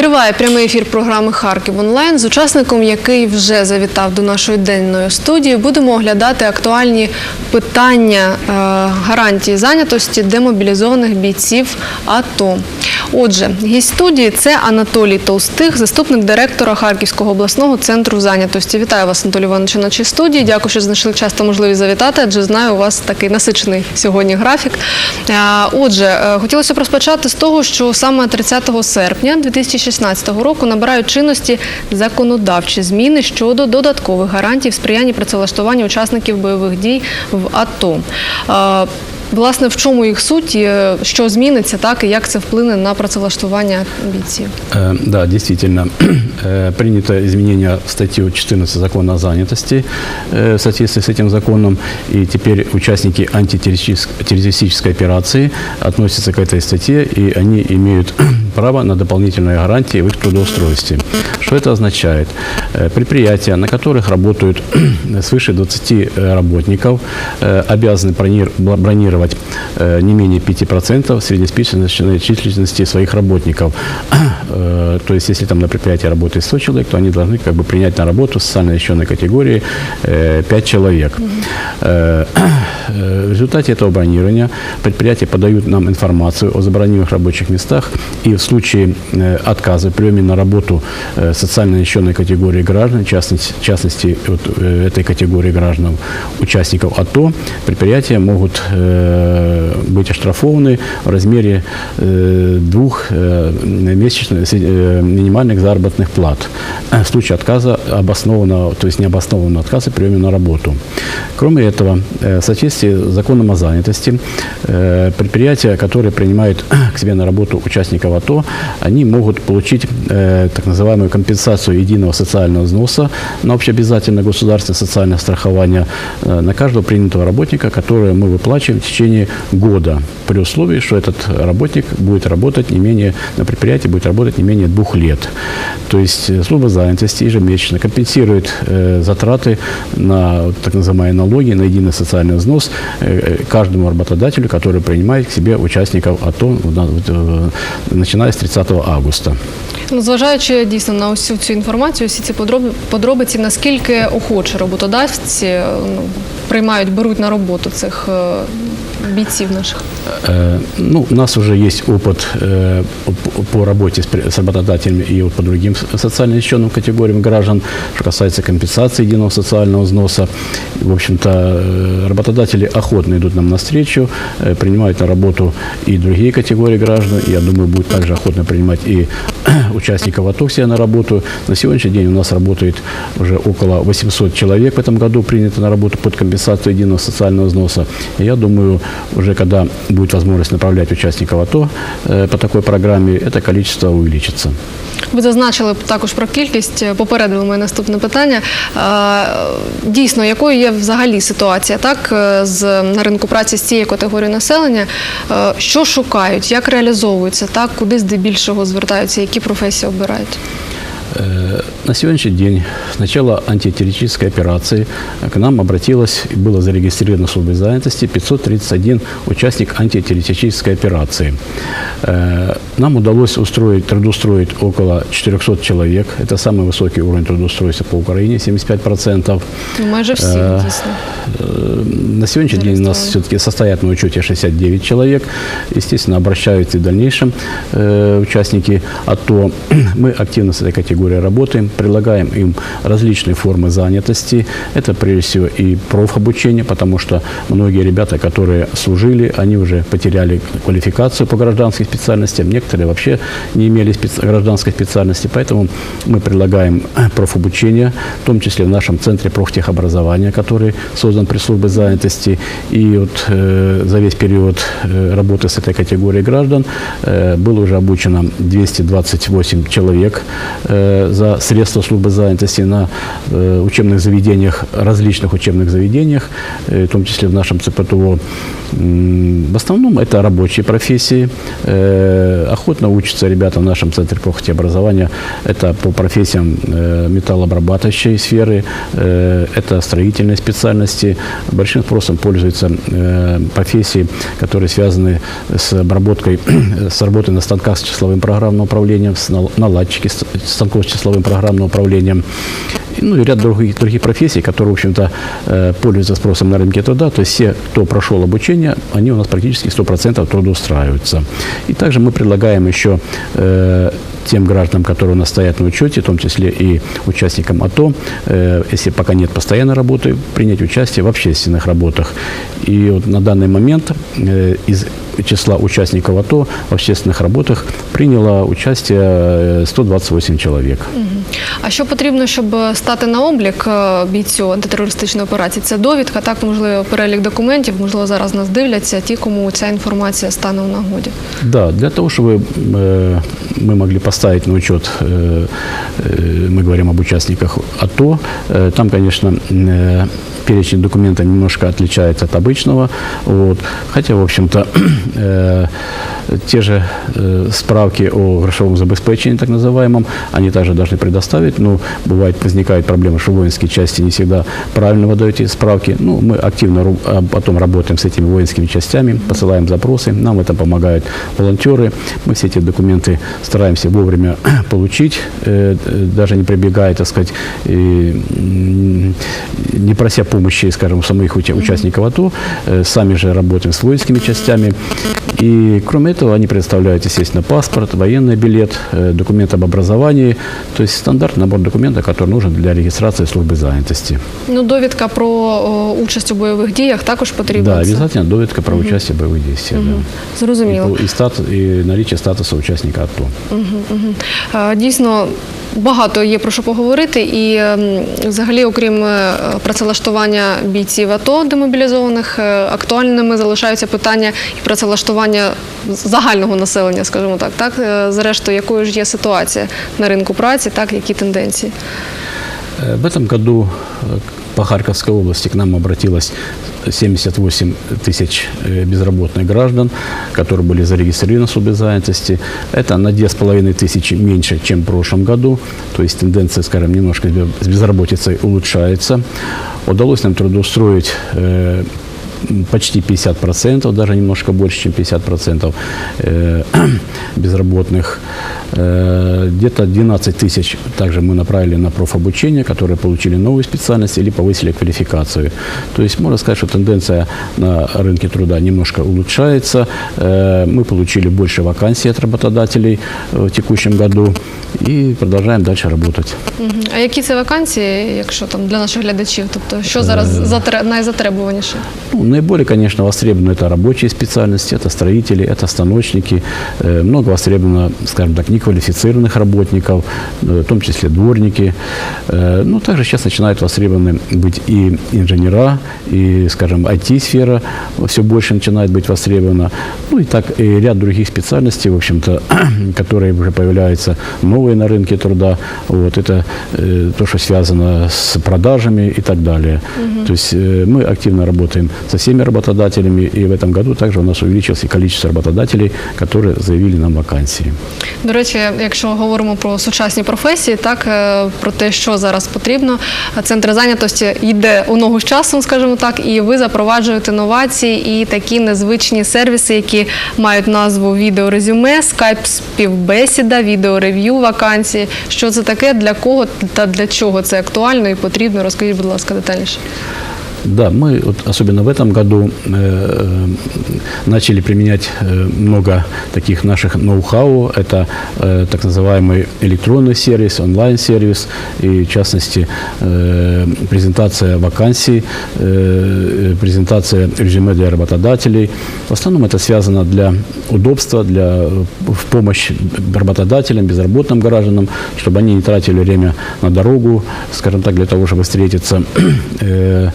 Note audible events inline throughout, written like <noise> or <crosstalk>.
Триває прямий ефір програми Харків онлайн з учасником, який вже завітав до нашої денної студії. Будемо оглядати актуальні питання е, гарантії зайнятості демобілізованих бійців АТО. Отже, гість студії це Анатолій Толстих, заступник директора Харківського обласного центру зайнятості. Вітаю вас, Анатолій Іванович, на нашій студії. Дякую, що знайшли час та можливість завітати, адже знаю, у вас такий насичений сьогодні графік. Е, Отже, е, хотілося б розпочати з того, що саме 30 серпня 2016 року набирають чинності законодавчі зміни щодо додаткових гарантій в сприянні працевлаштуванню учасників бойових дій в АТО. Е, Власне, в чому їх суть, і, е, що зміниться, так і як це вплине на працевлаштування бійців? Э, Да, действительно, э, принято изменение в статью 14 закона о занятости э, в соответствии с этим законом. И теперь участники антитеррористической террористической операции относятся к этой статье, и они имеют право на дополнительные гарантии в их трудоустройстве. Что это означает? Э, Предприятия, на которых работают <clears throat> свыше 20 э, работников, э, обязаны бронировать не менее 5% среднесписочной численности своих работников. <clears throat> Э, То есть, если там на предприятии работает 100 человек, то они должны как бы принять на работу социально защищенной категории э, 5 человек. Э, э, В результате этого бронирования предприятия подают нам информацию о забронированных рабочих местах, и в случае э, отказа приеме на работу э, социально защищенной категории граждан, в частности, в частности вот, э, этой категории граждан, участников АТО, предприятия могут э, быть оштрафованы в размере э, двух э, месячных минимальных заработных плат в случае отказа обоснованного, то есть необоснованного отказа при приеме на работу. Кроме этого, э, в соответствии с законом о занятости, э, предприятия, которые принимают <clears throat> к себе на работу участников АТО, они могут получить э, так называемую компенсацию единого социального взноса на общеобязательное государственное социальное страхование э, на каждого принятого работника, которое мы выплачиваем в течение года, при условии, что этот работник будет работать не менее, на предприятии будет работать не менее двух лет. То есть э, служба занятости ежемесячно компенсирует э, затраты на вот так называемые налоги, на единый социальный взнос э, э, каждому работодателю, который принимает к себе участников АТО, в на- вот, э, начиная с 30 августа. Ну, зважаючи дійсно на усю цю інформацію, всі ці подроб- подробиці, наскільки охоче роботодавці е, ну, приймають, беруть на роботу цих е, бійців наших. Ну, у нас уже есть опыт э, по- работе с работодателями и вот по другим со- социально защищенным категориям граждан, что касается компенсации единого социального взноса. В общем-то, э, работодатели охотно идут нам навстречу, э, принимают на работу и другие категории граждан. Я думаю, будут также охотно принимать и <clears throat> участников АТО к себе на работу. На сегодняшний день у нас работает уже около 800 человек в этом году принято на работу под компенсацию единого социального взноса. И я думаю, уже когда будет возможность направлять участников АТО э, по такой программе, это количество увеличится. Ви зазначили також про кількість, е, попередили моє наступне питання. Е, Дійсно, якою є взагалі ситуація так е, з на ринку праці з цієї категорії населення? Е, Що шукають, як реалізовуються, так куди здебільшого звертаються, які професії обирають? Э, На сегодняшний день с начала антитеррористической операции к нам обратилось и было зарегистрировано в службе занятости 531 участник антитеррористической операции. Э, Нам удалось устроить, трудоустроить около 400 человек. Это самый высокий уровень трудоустройства по Украине, 75%. Ну, майже всі Е, дійсно. Э, На сегодняшний день у нас все-таки состоят на учете 69 человек. Естественно, обращаются и в дальнейшем участники АТО. <clears throat> Мы активно с этой категорией работаем, предлагаем им различные формы занятости. Это прежде всего и профобучение, потому что многие ребята, которые служили, они уже потеряли квалификацию по гражданским специальностям. Некоторые вообще не имели специ- гражданской специальности. Поэтому мы предлагаем <clears throat> профобучение, в том числе в нашем центре профтехобразования, который создан при службе занятости. И вот э, за весь период э, работы с этой категорией граждан э, было уже обучено 228 человек э, за средства службы занятости на э, учебных заведениях, различных учебных заведениях, э, в том числе в нашем ЦПТО. В основном это рабочие профессии. Э, Охотно учатся ребята в нашем центре профити образования. Это по профессиям металлообрабатывающей сферы, это строительные специальности. Большим спросом пользуются профессии, которые связаны с обработкой, <clears throat> с работой на станках с числовым программным управлением, с нал- наладчики станков с числовым программным управлением. Ну и ряд других, других профессий, которые, в общем-то, э, пользуются спросом на рынке труда. То есть все, кто прошел обучение, они у нас практически 100% трудоустраиваются. И также мы предлагаем еще э, тем гражданам, которые у нас стоят на учете, в том числе и участникам АТО, э, если пока нет постоянной работы, принять участие в общественных работах. И вот на данный момент э, из числа участников АТО в общественных работах приняло участие э, 128 человек. А що потрібно, щоб стати на облік е, бійцю антитерористичної операції? Це довідка, так можливо, перелік документів, можливо, зараз нас дивляться ті, кому ця інформація стане в нагоді. Да, для того, чтобы э, мы могли поставить на учет, э, э, мы говорим об участниках АТО, э, там, конечно, э, перечень документов немножко отличается от обычного, вот. хотя, в общем-то, <clears throat> э, те же э, справки о грошовом забеспечении, так называемом, они также должны предоставить, но бывает, возникает проблема, что воинские части не всегда правильно выдают эти справки, ну, мы активно а потом работаем с этими воинскими частями, посылаем запросы, нам в этом помогают волонтеры, мы все эти документы стараемся вовремя <clears throat> получить, э, э, даже не прибегая, так сказать, м, не прося помощи, скажем, самих уча- участников АТО, э, сами же работаем с воинскими частями. И кроме этого они предоставляют, естественно, паспорт, военный билет, э, документ об образовании, то есть стандартный набор документов, который нужен для регистрации службы занятости. Ну, довідка про о, участь у бойових діях також потрібна. Да, Це обязательно довідка про участие в боевых действиях. да. Зрозуміло. И, и, статус, и наличие статуса участника АТО. Е, Дійсно, багато є про що поговорити, і ем, взагалі, окрім е, працевлаштування бійців АТО демобілізованих, е, актуальними залишаються питання і працевлаштування загального населення, скажімо так. Так, Е, зрештою, якою ж є ситуація на ринку праці, так які тенденції. Э, В этом году э, по Харьковской области к нам обратилось 78 тысяч э, безработных граждан, которые были зарегистрированы в занятости. Это на 2,5 тысячи меньше, чем в прошлом году. То есть тенденция, скажем, немножко с без- с безработицей улучшается. Удалось нам трудоустроить э, почти 50%, даже немножко больше, чем 50% э, <clears throat> безработных. Э, Где-то 12 тысяч также мы направили на профобучение, которые получили новую специальность или повысили квалификацию. То есть можно сказать, что тенденция на рынке труда немножко улучшается. Э, Мы получили больше вакансий от работодателей э, в текущем году и продолжаем дальше работать. Мгм. А які це вакансії, якщо там для наших глядачів? Тобто, що зараз затре- найзатребуваніше? Ну, наиболее, конечно, востребованы это рабочие специальности, это строители, это станочники. Э, Много востребовано, скажем так, неквалифицированных работников, э, в том числе дворники. Э, Ну, также сейчас начинают востребованы быть и инженера, и, скажем, IT-сфера все больше начинает быть востребована. Ну, и так и ряд других специальностей, в общем-то, <clears throat> которые уже появляются новые на рынке труда. Вот это э, то, что связано с продажами и так далее. То есть э, мы активно работаем со всеми работодателями, и в этом году также у нас увеличилось и количество работодателей, которые заявили нам вакансии. До речі, якщо говоримо про сучасні професії, так е, про те, що зараз потрібно, центр зайнятості йде у ногу з часом, скажімо так, і ви запроваджуєте новації і такі незвичні сервіси, які мають назву відеорезюме, скайп-співбесіда, відеорев'ю вакансії. Що це таке, для кого та для чого це актуально і потрібно? Розкажіть, будь ласка, детальніше. Да, мы вот особенно в этом году э, э, начали применять э, много таких наших ноу-хау. Это э, так называемый электронный сервис, онлайн-сервис и, в частности, э, презентация вакансий, э, презентация резюме для работодателей. В основном это связано для удобства, для, в помощь работодателям, безработным гражданам, чтобы они не тратили время на дорогу, скажем так, для того, чтобы встретиться. <clears throat> Э,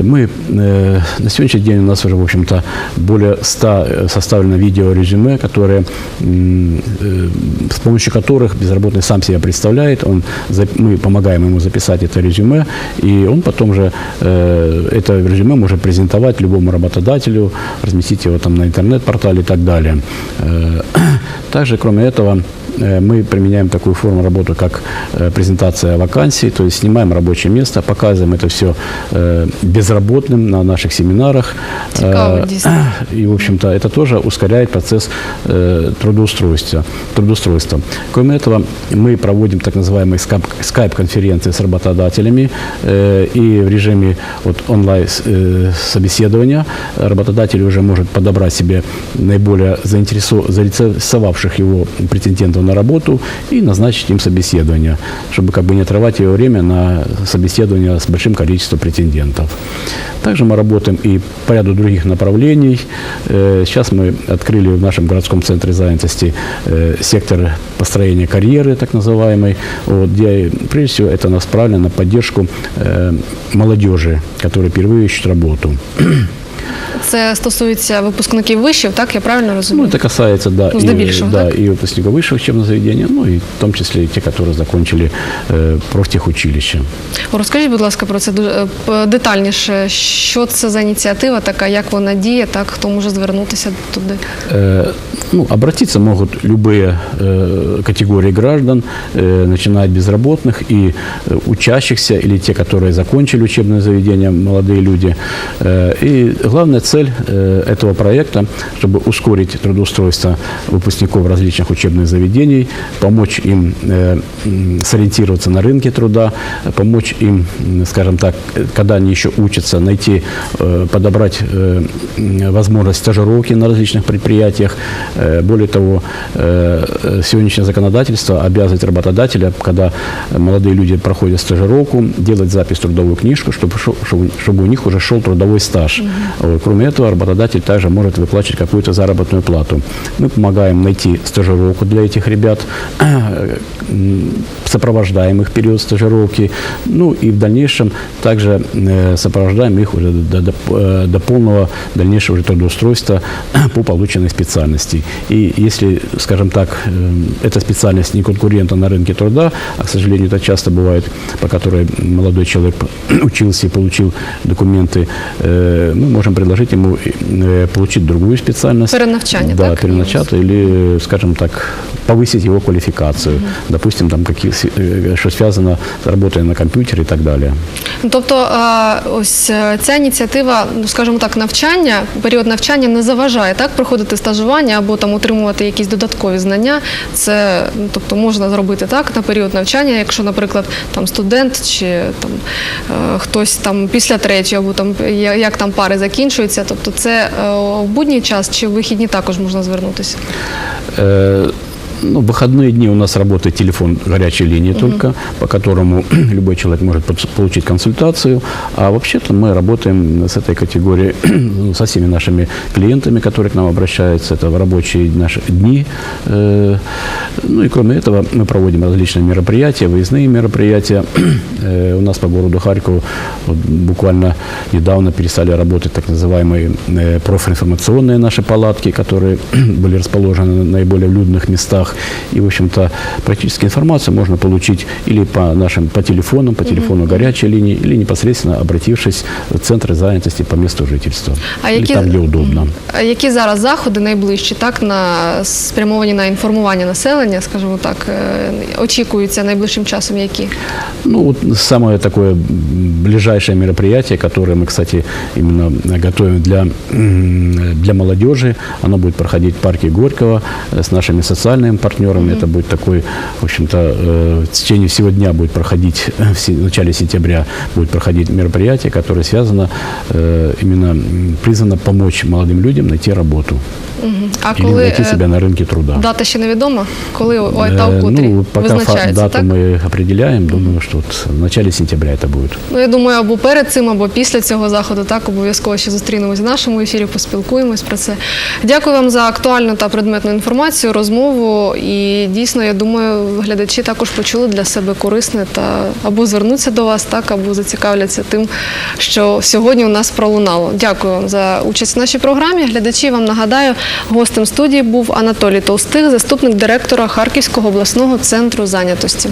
Мы э, на сегодняшний день у нас уже, в общем-то, более 100 э, составлено видеорезюме, которые, э, с помощью которых безработный сам себя представляет, он, мы помогаем ему записать это резюме, и он потом же э, это резюме может презентовать любому работодателю, разместить его там на интернет-портале и так далее. Э, <clears throat> Также, кроме этого, мы применяем такую форму работы, как э, презентация вакансий, то есть снимаем рабочее место, показываем это все э, безработным на наших семинарах. Э, дійсно. <clears throat> И, в общем-то, это тоже ускоряет процесс э, трудоустройства. трудоустройства. Кроме этого, мы проводим так называемые скайп- скайп-конференции с работодателями э, и в режиме вот, онлайн-собеседования работодатель уже может подобрать себе наиболее заинтересо- заинтересовавших его претендентов на работу и назначить им собеседование, чтобы как бы не отрывать его время на собеседование с большим количеством претендентов. Также мы работаем и по ряду других направлений. Э, Сейчас мы открыли в нашем городском центре занятости э, сектор построения карьеры, так называемый, вот, где прежде всего это направлено на поддержку э, молодежи, которые впервые ищут работу. Це стосується випускників вишів, так я правильно Ну, розумію? это касается, да, Ну, и, здебільшого, да, так? и выпускников высших учебных заведений, ну и в том числе и те, которые закончили э, профтехучилище. Розкажіть, будь ласка, про це дуже е, п- детальніше. Що це за ініціатива така, як вона діє, так хто може звернутися туди? Э, Ну, обратиться могут любые э, категории граждан, э, начиная от безработных и э, учащихся, или те, которые закончили учебное заведение, молодые люди. Э, и главная цель э, этого проекта, чтобы ускорить трудоустройство выпускников различных учебных заведений, помочь им э, сориентироваться на рынке труда, помочь им, скажем так, э, когда они еще учатся, найти, э, подобрать э, возможность стажировки на различных предприятиях. Э, Более того, э, сегодняшнее законодательство обязывает работодателя, когда молодые люди проходят стажировку, делать запись в трудовую книжку, чтобы, чтобы, у них уже шел трудовой стаж. Вот. Кроме этого, работодатель также может выплачивать какую-то заработную плату. Мы помогаем найти стажировку для этих ребят, <clears throat> сопровождаем их период стажировки, ну и в дальнейшем также э, сопровождаем их уже до, до- до полного дальнейшего трудоустройства <clears throat> по полученной специальности. И если, скажем так, э, эта специальность не конкурента на рынке труда, а, к сожалению, это часто бывает, по которой молодой человек <clears throat> учился и получил документы, э, мы можем предложить ему э, получить другую специальность. Перенавчание, Да, так? переначать или, скажем так, повысить его квалификацию. Допустим, там какие, э, что связано с работой на компьютере и так далее. Ну, Тобто, е, ось е, ця ініціатива, ну скажімо так, навчання, період навчання не заважає так проходити стажування або там отримувати якісь додаткові знання. Це ну, тобто можна зробити так на період навчання, якщо, наприклад, там студент чи там е, хтось там після третього, або там я- як там пари закінчуються. Тобто, це е, в будній час чи в вихідні також можна звернутися. Э, Ну, в выходные дни у нас работает телефон горячей линии только, по которому <clears throat> любой человек может получить консультацию. А вообще-то мы работаем с этой категорией, <clears throat> ну, со всеми нашими клиентами, которые к нам обращаются. Это в рабочие наши дни. Э, Ну и кроме этого мы проводим различные мероприятия, выездные мероприятия. <clears throat> Э, У нас по городу Харькову вот буквально недавно перестали работать так называемые э, профинформационные наши палатки, которые были расположены на наиболее людных местах И, в общем-то, практически информацию можно получить или по нашим по телефонам, по телефону горячей линии, или непосредственно обратившись в центры занятости по месту жительства. А или які- там, где удобно. А Які зараз заходи найближчі, так на спрямовані на інформування населення, скажімо так, е, очікуються найближчим часом, які? Ну, вот самое такое м, ближайшее мероприятие, которое мы, кстати, именно готовим для, м, для молодежи, оно будет проходить в парке Горького э, с нашими социальными партнерами. Это будет такой, в общем-то, э, в течение всего дня будет проходить, в се- в начале сентября будет проходить мероприятие, которое связано э, именно м, призвано помочь молодым людям найти работу А или коли найти е, себя на рынке труда. дата ще невідома, коли о, Э, етап котрий ну, пока фа- визначається, дату так? мы определяем, думаю, что вот в начале сентября это будет. Ну, я думаю, або перед цим, або після цього заходу, так обов'язково ще зустрінемось в нашому ефірі, поспілкуємось про це. Дякую вам за актуальну та предметну інформацію, розмову. І дійсно, я думаю, глядачі також почули для себе корисне та або звернуться до вас, так, або зацікавляться тим, що сьогодні у нас пролунало. Дякую вам за участь в нашій програмі. Глядачі вам нагадаю, гостем студії був Анатолій Толстих, заступник директора Харківського обласного центру зайнятості.